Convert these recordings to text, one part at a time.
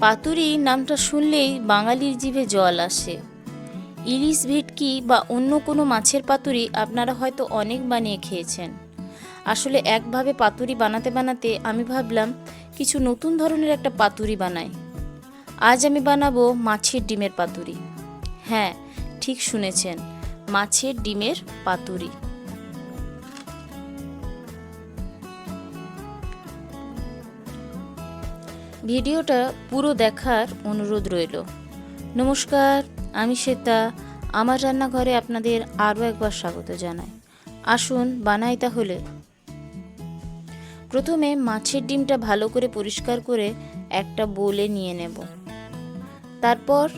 পাতুরি নামটা শুনলেই বাঙালির জিভে জল আসে। ইলিশ ভেটকি বা অন্য কোনো মাছের পাতুরি আপনারা হয়তো অনেক বানিয়ে খেয়েছেন। আসলে একভাবে পাতুরি বানাতে বানাতে আমি ভাবলাম কিছু নতুন ধরনের একটা পাতুরি বানাই। আজ আমি বানাবো মাছের ডিমের পাতুরি। হ্যাঁ ঠিক শুনেছেন, মাছের ডিমের পাতুরি। ভিডিওটা পুরো দেখার অনুরোধ রইল। নমস্কার, আমি শ্বেতা। আমার রান্নাঘরে আপনাদের আরও একবার স্বাগত জানাই। আসুন বানাই তাহলে। প্রথমে মাছের ডিমটা ভালো করে পরিষ্কার করে একটা বোলে নিয়ে নেব। তারপর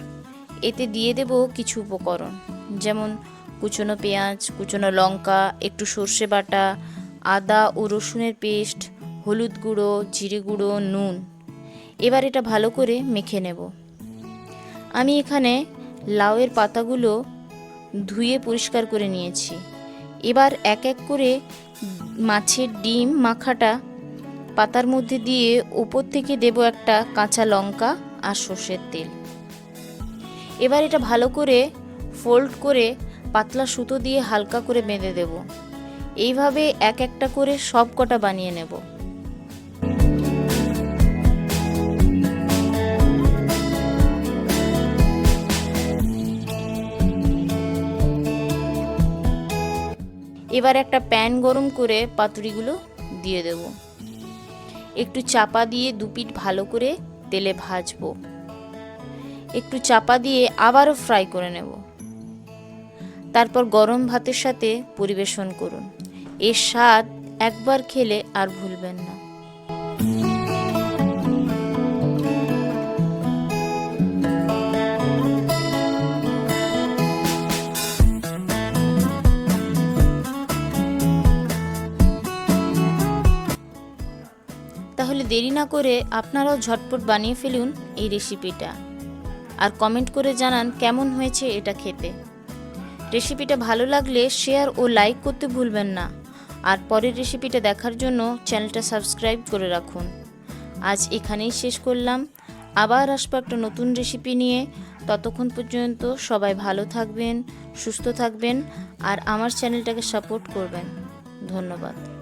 এতে দিয়ে দেব কিছু উপকরণ, যেমন কুচনো পেঁয়াজ, কুচনো লঙ্কা, একটু সর্ষে বাটা, আদা ও রসুনের পেস্ট, হলুদ গুঁড়ো, জিরে গুঁড়ো, নুন। এবার এটা ভালো করে মেখে নেব। আমি এখানে লাউয়ের পাতাগুলো ধুয়ে পরিষ্কার করে নিয়েছি। এবার এক এক করে মাছের ডিম মাখাটা পাতার মধ্যে দিয়ে উপর থেকে দেব একটা কাঁচা লঙ্কা আর সর্ষের তেল। এবার এটা ভালো করে ফোল্ড করে পাতলা সুতো দিয়ে হালকা করে বেঁধে দেব। এইভাবে এক একটা করে সব কটা বানিয়ে নেব। এবার একটা প্যান গরম করে পাতুরিগুলো দিয়ে দেব। একটু চাপা দিয়ে দুপিট ভালো করে তেলে ভাজবো। একটু চাপা দিয়ে আবারও ফ্রাই করে নেব। তারপর গরম ভাতের সাথে পরিবেশন করুন। এর স্বাদ একবার খেলে আর ভুলবেন না। তাহলে দেরি না করে আপনারাও ঝটপট বানিয়ে ফেলুন এই রেসিপিটা। আর কমেন্ট করে জানান কেমন হয়েছে এটা খেতে। রেসিপিটা ভালো লাগলে শেয়ার ও লাইক করতে ভুলবেন না। আর পরের রেসিপিটা দেখার জন্য চ্যানেলটা সাবস্ক্রাইব করে রাখুন। আজ এখানেই শেষ করলাম। আবার আসব একটা নতুন রেসিপি নিয়ে। ততক্ষণ পর্যন্ত সবাই ভালো থাকবেন, সুস্থ থাকবেন, আর আমার চ্যানেলটাকে সাপোর্ট করবেন। ধন্যবাদ।